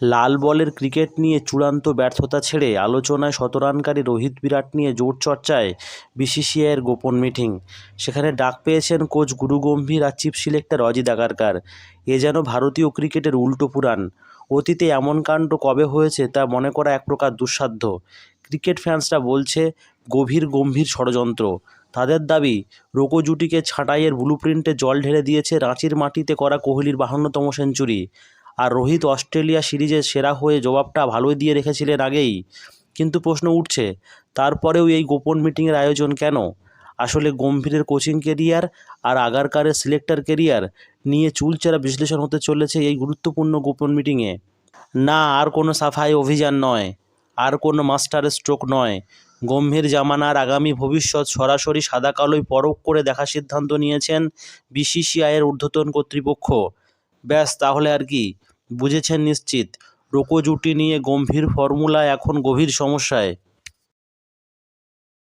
লাল বলের ক্রিকেট নিয়ে চূড়ান্ত ব্যর্থতা ছেড়ে আলোচনায় শতরানকারী রোহিত বিরাট নিয়ে জোর চর্চায় বিসিসিআইয়ের গোপন মিটিং। সেখানে ডাক পেয়েছেন কোচ গুরু গম্ভীর আর চিফ সিলেক্টর অজিত আগারকার। এ যেন ভারতীয় ক্রিকেটের উল্টো পুরাণ। অতীতে এমন কাণ্ড কবে হয়েছে তা মনে করা এক প্রকার দুঃসাধ্য। ক্রিকেট ফ্যান্সরা বলছে, গভীর গম্ভীর ষড়যন্ত্র। তাদের দাবি, রোকো জুটিকে ছাঁটাইয়ের ব্লুপ্রিন্টে জল ঢেলে দিয়েছে রাঁচির মাটিতে করা কোহলির বাহান্নতম সেঞ্চুরি। আর রোহিত অস্ট্রেলিয়া সিরিজে সেরা হয়ে জবাবটা ভালোই দিয়ে রেখেছিলেন আগেই। কিন্তু প্রশ্ন উঠছে, তারপরেও এই গোপন মিটিংয়ের আয়োজন কেন? আসলে গম্ভীরের কোচিং কেরিয়ার আর আগারকারের সিলেক্টর কেরিয়ার নিয়ে চুলচেরা বিশ্লেষণ হতে চলেছে এই গুরুত্বপূর্ণ গোপন মিটিংয়ে। না, আর কোনো সাফাই অভিযান নয়, আর কোনো মাস্টার স্ট্রোক নয়। গম্ভীর জামানার আগামী ভবিষ্যৎ সরাসরি সাদা কালোই পরখ করে দেখার সিদ্ধান্ত নিয়েছেন বিসিসিআইয়ের ঊর্ধ্বতন কর্তৃপক্ষ। ব্যাস তাহলে আর কি? বুঝেছেন নিশ্চিত। রোকো জুটি নিয়ে গম্ভীর ফর্মুলা এখন গভীর সমস্যায়।